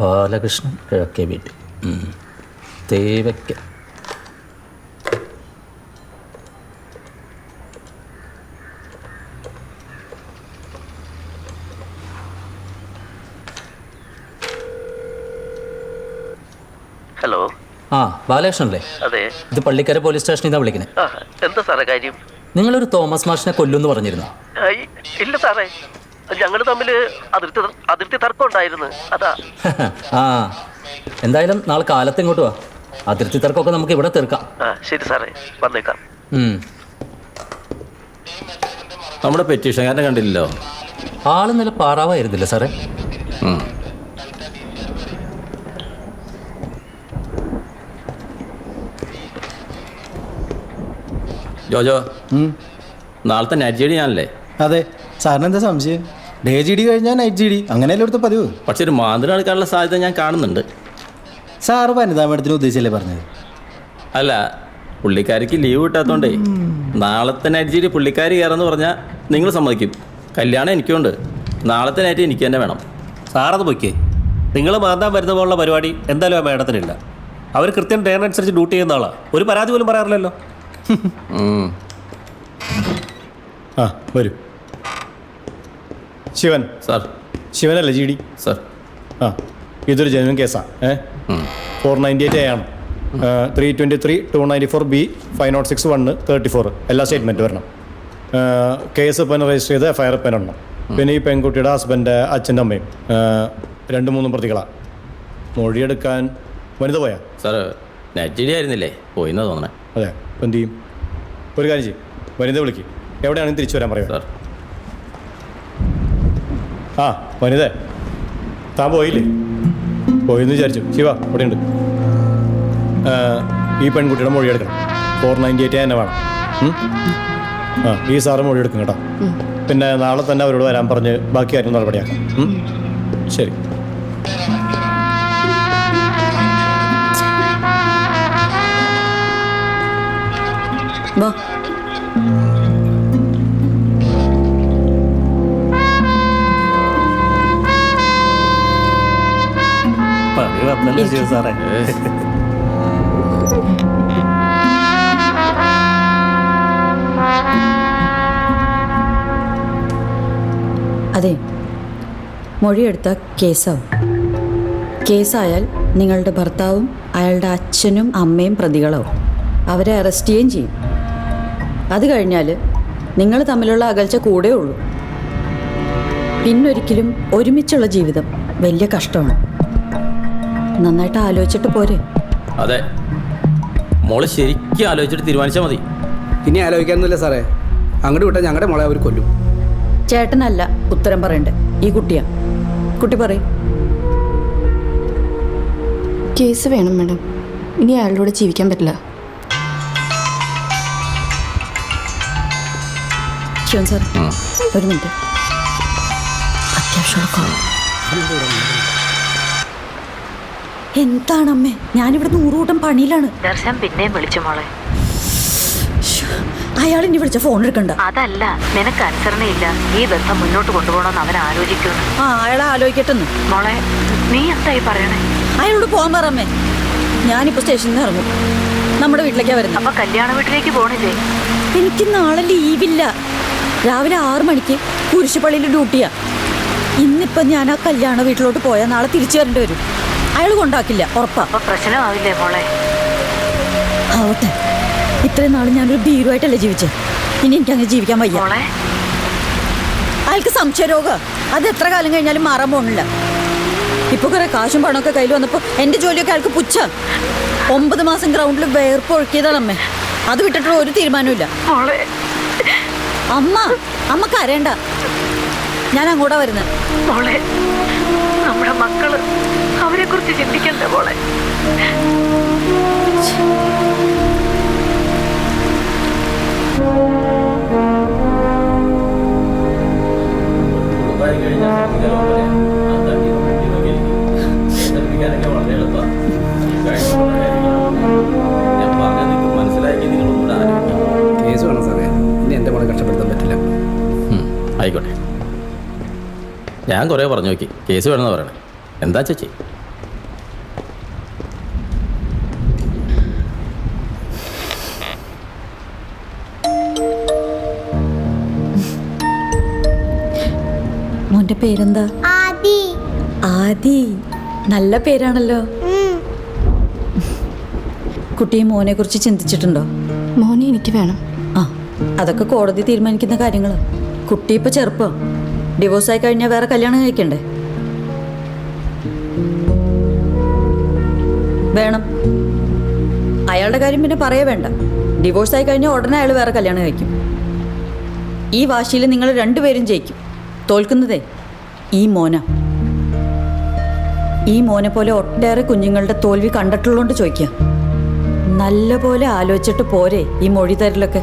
ബാലകൃഷ്ണൻ കിഴക്കേ വീട്ടിൽ. തേവയ്ക്ക. ഹലോ. ആ ബാലകൃഷ്ണല്ലേ അതെ. ഇത് പള്ളിക്കര പോലീസ് സ്റ്റേഷനിൽ നിന്നാണ് വിളിക്കുന്നത് എന്താ സാറേ കാര്യം? നിങ്ങളൊരു തോമസ് മാഷിനെ കൊല്ലുമെന്ന് പറഞ്ഞിരുന്നു? ഇല്ല സാറേ. ഞങ്ങൾ തമ്മിൽ അതിർത്തി അതിർത്തി തർക്കം ഉണ്ടായിരുന്നു അതാ. ആ എന്തായാലും നാളെ കാലത്ത് ഇങ്ങോട്ട് വാ. അതിർത്തി തർക്കമൊക്കെ നമുക്ക് ഇവിടെ തീർക്കാം. ആ ശരി സാറേ. വന്നേക്കാം. ഉം. നമ്മുടെ പെറ്റീഷൻകാരനെ കണ്ടില്ലല്ലോ? ആൾ നല്ല പാറാവായിരുന്നില്ല സാറേ? ഉം. ജോജോ നാളത്തെ നൈറ്റ് ജി ഞാനല്ലേ? അതെ. സാറിന് എന്താ സംശയം? ഡേ ജി ഡി കഴിഞ്ഞാൽ നൈറ്റ് ജി ഡി അങ്ങനെയല്ലേ ഇവിടുത്തെ പതിവ്? പക്ഷെ ഒരു മാന്ത്രം എടുക്കാനുള്ള സാധ്യത ഞാൻ കാണുന്നുണ്ട്. സാറ് വനിതാ മേഡത്തിന് ഉദ്ദേശിച്ചല്ലേ പറഞ്ഞത്? അല്ല പുള്ളിക്കാരിക്ക് ലീവ് കിട്ടാത്തോണ്ടേ. നാളത്തെ നൈറ്റ് ജി ഡി പുള്ളിക്കാരി കയറെന്ന് പറഞ്ഞാൽ നിങ്ങൾ സമ്മതിക്കും. കല്യാണം എനിക്കുണ്ട്. നാളത്തെ നൈറ്റ് എനിക്ക് തന്നെ വേണം. സാറത് പൊയ്ക്കേ. നിങ്ങൾ മാന്താൻ വരുന്ന പോലുള്ള പരിപാടി എന്തായാലും ആ മേഡത്തിനില്ല. അവർ കൃത്യം ടേൺ അനുസരിച്ച് ഡ്യൂട്ടി ചെയ്യുന്ന ആളാണ് ഒരു പരാതി പോലും പറയാറില്ലല്ലോ. ആ വരൂ. ശിവൻ. സാർ. ശിവനല്ലേ ജി ഡി? സാർ. ആ ഇതൊരു ജനുവൻ കേസാണ് ഏ. ഫോർ നയന്റി എയ്റ്റ് എ ആണ്. Three twenty three two ninety four B five nought six one thirty four എല്ലാ സ്റ്റേറ്റ്മെന്റ് വരണം. കേസ് ഇപ്പം രജിസ്റ്റർ ചെയ്ത് എഫ് ഐ ആർ ഇപ്പം എണ്ണം പിന്നെ ഈ പെൺകുട്ടിയുടെ ഹസ്ബൻഡ് അച്ഛന്റെ അമ്മയും. രണ്ട് മൂന്നും പ്രതികളാണ് മൊഴിയെടുക്കാൻ വനിത പോയാ? സാർ നൈറ്റ് ആയിരുന്നില്ലേ? പോയിന്നാ തോന്നണേ. അതെ എന്ത് ചെയ്യും? ഒരു കാര്യം ചെയ്യും. വനിത വിളിക്കും. എവിടെയാണെങ്കിൽ തിരിച്ചു വരാൻ പറയാം സാർ. ആ വനിത. താൻ പോയില്ലേ? പോയിന്ന് വിചാരിച്ചു. ശിവ ഇവിടെയുണ്ട് ആ, ഈ പെൺകുട്ടിയുടെ മൊഴി എടുക്കണം. ഫോർ നയന്റി എയ്റ്റ് തന്നെ വേണം ആ ഈ സാറ് മൊഴി എടുക്കും കേട്ടോ. പിന്നെ നാളെ തന്നെ അവരോട് വരാൻ പറഞ്ഞ് ബാക്കി കാര്യം നടപടിയാക്കാം. ശരി. വാ. വന്നല്ലോ ശിവ സാറേ അതെ മൊഴിയെടുത്ത കേസാവും. കേസായാൽ നിങ്ങളുടെ ഭർത്താവും അയാളുടെ അച്ഛനും അമ്മയും പ്രതികളാവും. അവരെ അറസ്റ്റ് ചെയ്യുകയും ചെയ്യും. അത് കഴിഞ്ഞാൽ നിങ്ങൾ തമ്മിലുള്ള അകൽച്ച കൂടെ ഉള്ളൂ പിന്നൊരിക്കലും ഒരുമിച്ചുള്ള ജീവിതം വലിയ കഷ്ടമാണ്. നന്നായിട്ട് ആലോചിച്ചിട്ട് പോരെ. അതെ. മോൾ ശരിക്കും ആലോചിച്ചിട്ട് തീരുമാനിച്ചാൽ മതി. ഇനി ആലോചിക്കാനൊന്നുമില്ല സാറേ. അങ്ങോട്ട് വിട്ടാൽ ഞങ്ങളുടെ മോളെ അവർ കൊല്ലും. ചേട്ടനല്ല ഉത്തരം പറയണ്ടേ? ഈ കുട്ടിയാ. കുട്ടി പറയും. കേസ് വേണം മാഡം. ഇനി അയാളുടെ ജീവിക്കാൻ പറ്റില്ല. ശിവൻ സാർ ഒരു മിനിറ്റ്. അത്യാവശ്യമുള്ള call. എന്താണ് അമ്മേ ഞാനിവിടെ നൂറുകൂട്ടം പണിയിലാണ്. ദർശൻ പിന്നെയും വിളിച്ചു മോളെ. അയാൾ ഇനി വിളിച്ച ഫോൺ എടുക്കണ്ട അതല്ല നിനക്ക് അനുസരണയില്ല. ഈ ബന്ധം മുന്നോട്ട് കൊണ്ടുപോകണമെന്ന് അവൻ ആലോചിക്കുന്നു. ആ ആലോചിക്കട്ടെ ആലോചിക്കട്ടെന്ന്. മോളെ നീ എന്തായി പറയണേ? അയാളോട് പോകാൻ പറമ്മേ ഞാനിപ്പോ സ്റ്റേഷനിൽ നിന്ന് ഇറങ്ങും. നമ്മുടെ വീട്ടിലേക്കാ വരുന്നത് അപ്പൊ കല്യാണ വീട്ടിലേക്ക് പോണില്ലേ? എനിക്ക് നാളെ ലീവില്ല. രാവിലെ ആറു മണിക്ക് കുരിശുപള്ളിയിൽ ഡ്യൂട്ടിയാ. ഇന്നിപ്പം ഞാൻ ആ കല്യാണ വീട്ടിലോട്ട് പോയാൽ നാളെ തിരിച്ചു വരേണ്ടി വരും. അയാൾ കൊണ്ടാക്കില്ല ഉറപ്പാ. അപ്പൊ പ്രശ്നമാവില്ലേ മോളെ? ആവട്ടെ. ഇത്രയും നാൾ ഞാനൊരു ഭീരുവായിട്ടല്ലേ ജീവിച്ചത് ഇനി എനിക്ക് അങ്ങനെ ജീവിക്കാൻ വയ്യ. മോളെ? അയാൾക്ക് സംശയരോഗ. അത് എത്ര കാലം കഴിഞ്ഞാലും മാറാൻ പോണില്ല ഇപ്പൊ കുറെ കാശും പണമൊക്കെ കയ്യിൽ വന്നപ്പോ എന്റെ ജോലിയൊക്കെ അയാൾക്ക് പുച്ഛ. ഒമ്പത് മാസം ഗ്രൗണ്ടിൽ വേർപ്പ് ഒഴുക്കിയതാണ് അമ്മ. അത് വിട്ടിട്ടുള്ള ഒരു തീരുമാനമില്ല അമ്മ അമ്മ കരയണ്ട. ഞാൻ അങ്ങോട്ടാ വരുന്നത് നമ്മുടെ മക്കൾ അവരെ കുറിച്ച് ചിന്തിക്കണ്ട മോളെ. ആലോചിക്കും കേസ് വേണം സാറേ. ഇനി എന്റെ മോളെ കഷ്ടപ്പെടുത്താൻ പറ്റില്ല. ആയിക്കോട്ടെ. ഞാൻ കുറേ പറഞ്ഞു നോക്കി. കേസ് വേണമെന്ന് പറയണേ. എന്താ ചേച്ചി? മോന്റെ പേരെന്താ? ആദി. ആദി. നല്ല പേരാണല്ലോ. കുട്ടി മോനെ കുറിച്ച് ചിന്തിച്ചിട്ടുണ്ടോ? മോനെ എനിക്ക് വേണം. ആ അതൊക്കെ കോടതി തീരുമാനിക്കുന്ന കാര്യങ്ങൾ കുട്ടി ഇപ്പൊ ചെറുപ്പം. ഡിവോഴ്സ് ആയി കഴിഞ്ഞാൽ വേറെ കല്യാണം കഴിക്കണ്ടേ? വേണം. അയാളുടെ കാര്യം പിന്നെ പറയേ വേണ്ട. ഡിവോഴ്സ് ആയി കഴിഞ്ഞാൽ ഉടനെ അയാൾ വേറെ കല്യാണം കഴിക്കും. ഈ വാശിയിൽ നിങ്ങൾ രണ്ടുപേരും ജയിക്കും. തോൽക്കുന്നതേ. ഈ മോന. ഈ മോനെ പോലെ ഒട്ടേറെ കുഞ്ഞുങ്ങളുടെ തോൽവി കണ്ടിട്ടുള്ളതുകൊണ്ട് ചോദിക്കുക നല്ല പോലെ ആലോചിച്ചിട്ട് പോരെ ഈ മൊഴി തരലൊക്കെ